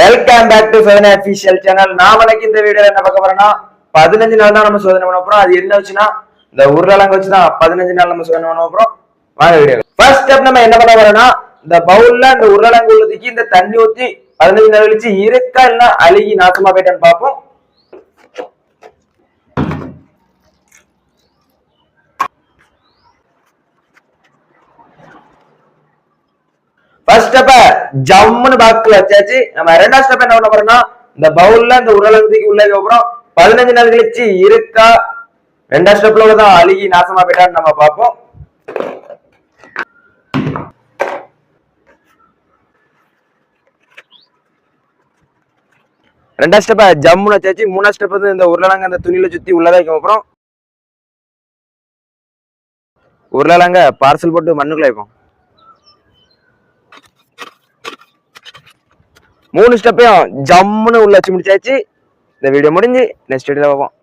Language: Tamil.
Welcome back to Sothanai official channel நாம வணக்கம் இந்த வீடியோல என்ன பார்க்க போறேன்னா பதினஞ்சு நாள் தான் நம்ம சோதனை பண்ண போறோம். அது என்ன வச்சுன்னா இந்த உருளைங்க வச்சு தான் பதினஞ்சு நாள் நம்ம சோதனை பண்ண போறோம். வாங்க வீடியோ. ஃபர்ஸ்ட் ஸ்டெப் நம்ம என்ன பண்ண போறோம்னா இந்த பவுல்ல இந்த உருளைங்க உள்ளதுக்கு இந்த தண்ணி ஊத்தி பதினஞ்சு நாள் கழிச்சு இருக்கா இல்ல அழுகி நாசமா போயிட்டான்னு பார்ப்போம். ஃபர்ஸ்ட் ஸ்டெப்ப ஜம்முன்னு பாக்ஸ்ல வச்சாச்சு. நம்ம ரெண்டாவது ஸ்டெப் என்ன பண்ண போறோம்னா இந்த பவுல்ல இந்த உருளகுதிக்கு உள்ளதுக்கு அப்புறம் பதினஞ்சு நாள் கழிச்சு இருக்கா? ரெண்டாவது ஸ்டெப்ல தான் அழுகி நாசமா போயிட்டான்னு நம்ம பார்ப்போம். ரெண்டாவது ஸ்டெப்ப ஜம்முன்னு வச்சாச்சு. மூணாவது ஸ்டெப் வந்து இந்த உருளைங்க அந்த துணியில சுத்தி உள்ளதா அப்புறம் உருளைங்க பார்சல் போட்டு மண்ணுக்குள்ள வைப்போம். மூணு ஸ்டெப்பையும் ஜம்முன்னு உள்ள வச்சு முடிச்சாச்சு. இந்த வீடியோ முடிஞ்சு நெக்ஸ்ட் வீடியோவில் பார்ப்போம்.